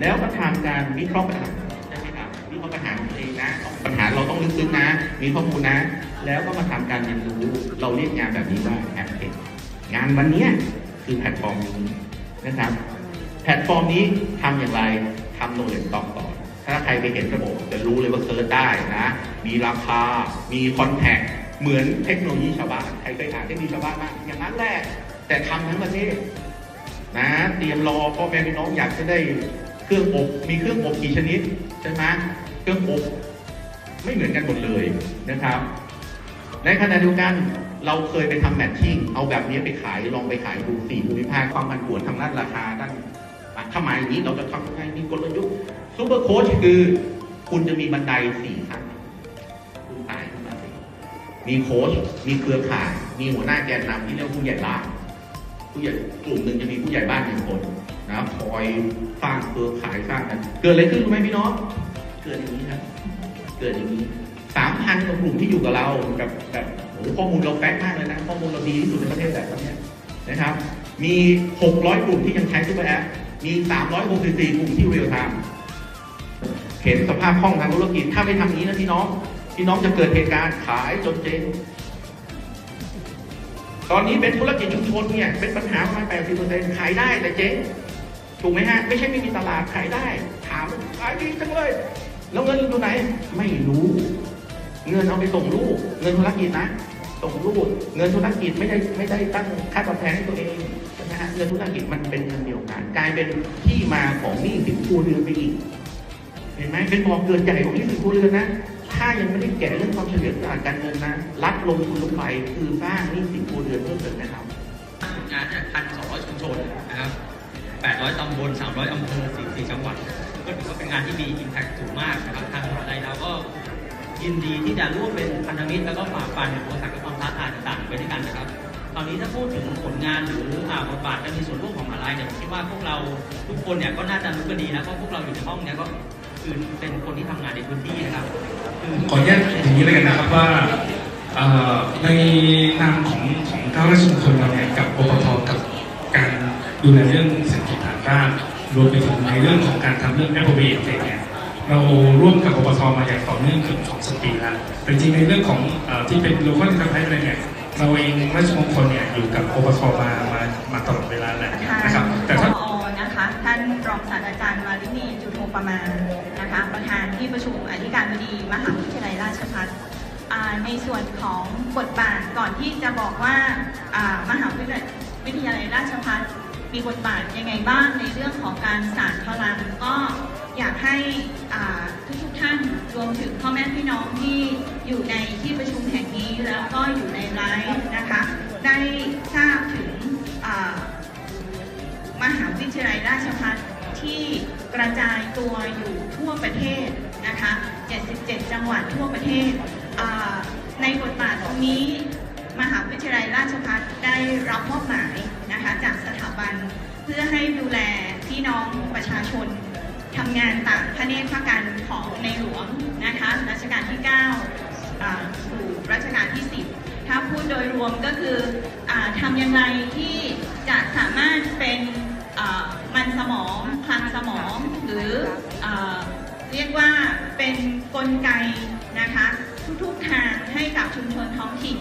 แล้วก็ทำการวิเคราะห์ปัญหาใช่ไหมครับวิเคราะห์ปัญหาของตัวเองนะปัญหาเราต้องลึกซึ้งนะ มีข้อมูลนะ แล้วก็มาทำการเรียนรู้เราเรียกงานแบบนี้ว่าแอปเทคงานวันนี้คือแพลตฟอร์มนี้นะครับแพลตฟอร์มนี้ทำอย่างไรทำโนเลจต้องก่อ ถ้าใครไปเห็นระบบจะรู้เลยว่าเซิร์ชได้นะ มีราคา มีคอนแทคเหมือนเทคโนโลยีชาวบ้านใครเคยอ่านเทคโนโลยีชาวบ้านมาอย่างนั้นแหละแต่ทำทั้งประเทศนะ เตรียมรอพ่อแม่พี่น้องอยากจะได้ เครื่องอบมีเครื่องอบกี่ชนิดใช่ไหมเครื่องอบไม่เหมือนกันหมดเลยนะครับ ในขณะเดียวกันเราเคยไปทำแมทชิ่งเอาแบบนี้ไปขายลองไปขายดูสี่ภูมิภาคความผันผวนทางด้านราคาด้านอะถ้ามาอย่างนี้เราจะทำยังไงมีกลยุทธ์ซูเปอร์โค้ชคือ คุณจะมีบันไดสี่ขั้นคุณตายขึ้นมาสิมีโค้ชมีเครือข่ายมีหัวหน้าแกนนำที่เรียกว่าผู้ใหญ่บ้านผู้ใหญ่กลุ่มหนึ่งจะมีผู้ใหญ่บ้านหนึ่งคน นะคอยสร้างเครือข่ายสร้างกัน เกิดอะไรขึ้นรู้ไหมพี่น้องเกิดอย่างนี้ครับเกิดอย่างนี้สามพันกว่ากลุ่มที่อยู่กับเราแบบแบบโอ้ข้อมูลเราแฟกมากเลยนะข้อมูลเราดีที่สุดในประเทศแบบนี้นะครับ มี 600 กลุ่มที่ยังใช้ซูเปอร์แอปมี 364 กลุ่มที่เรียลไทม์เห็นสภาพคล่องทางธุรกิจถ้าไม่ทำอย่างนี้นะพี่น้องพี่น้องจะเกิดเหตุการณ์ขายจนเจ๊งตอนนี้เป็นธุรกิจชุมชนเนี่ยเป็นปัญหาประมาณ80%ขายได้แต่เจ๊ง ถูกไหมฮะ ไม่ใช่ไม่มีตลาดขายได้ ถามขายดีจังเลย แล้วเงินอยู่ไหน ไม่รู้ เงินเอาไปส่งลูก เงินธุรกิจนะ ส่งลูก เงินธุรกิจไม่ได้ไม่ได้ตั้งค่าตอบแทนให้ตัวเองใช่ไหมฮะ เงินธุรกิจมันเป็นเงินเดียวกันกลายเป็นที่มาของหนี้สินครัวเรือนไปอีก เห็นไหมเป็นบ่อเกิดใหญ่ของหนี้สินครัวเรือนนะ ถ้ายังไม่ได้แกะเรื่องความเฉลี่ยวฉลาดการเงินนะ รัฐลงทุนลงไปคือสร้างหนี้สินครัวเรือนเพิ่มเติมนะครับงานเนี่ยพันสองร้อยชุมชนนะครับ บลสามร้อำเภอสี่สี่จังหวัด ก็ถือว่าเป็นงานที่มีอิมแพคสูงมากนะครับ ทางมหาลัยเราก็ยินดีที่จะร่วมเป็นพันธมิตรแล้วก็ฝ่าฟันอุปสรรคและความท้าทายต่างๆไปด้วยกันนะครับตอนนี้ถ้าพูดถึงผลงานหรืออ่าบทบาทการมีส่วนร่วมของมหาลัยเนี่ยผมคิดว่าพวกเราทุกคนเนี่ยก็น่าจะรู้กันดีนะเพราะพวกเราอยู่ในห้องเนี่ยก็คือเป็นคนที่ทำงานในพื้นที่นะครับขออนุญาตอย่างนี้เลยกันนะครับว่าในนามของของเก้าราชมงคลเราเนี่ยกับปปทกับการดูแลเรื่อง เศรษฐกิจฐานรากรวมไปถึงในเรื่องของการทำเรื่อง a p p l e เองเนี่ยเราร่วมกับปปทมาอย่างต่อเนื่องเกือบสองสัปปีแล้วแต่จริงๆในเรื่องของเอ่อที่เป็นโลคอลทำให้อะไรเนี่ยเราเองราชมงคลเนี่ยอยู่กับปปทมามามาตลอดเวลาแหละนะครับ แต่ถ้าผอนะคะท่านรองศาสตราจารย์วารินีจุโทประมาณนะคะประธานที่ประชุมอธิการบดีมหาวิทยาลัยราชภัฏอ่าในส่วนของบทบาทก่อนที่จะบอกว่าอ่ามหาวิทยาลัยวิทยาลัยราชภัฏ มีบทบาทยังไงบ้างในเรื่องของการสานพลังก็อยากให้อ่าทุกท่านรวมถึงพ่อแม่พี่น้องที่อยู่ในที่ประชุมแห่งนี้แล้วก็อยู่ในไลฟ์นะคะ ได้ทราบถึงมหาวิทยาลัยราชภัฏที่กระจายตัวอยู่ทั่วประเทศนะคะ 77 จังหวัดทั่วประเทศ ในบทบาทตรงนี้ มหาวิทยาลัยราชภัฏได้รับมอบหมาย พื่อให้ดูแลพี่น้องประชาชนทำงานตามพระเนตรพระกันของในหลวงนะคะรัชกาลที่9อ่าสู่รัชกาลที่ 10 ถ้าพูดโดยรวมก็คืออทำอย่างไรที่จะสามารถเป็นมันสมองคลังสมองหรืออเรียกว่าเป็นกลไกนะคะทุกๆทางให้กับชุมชนท้องถิ่น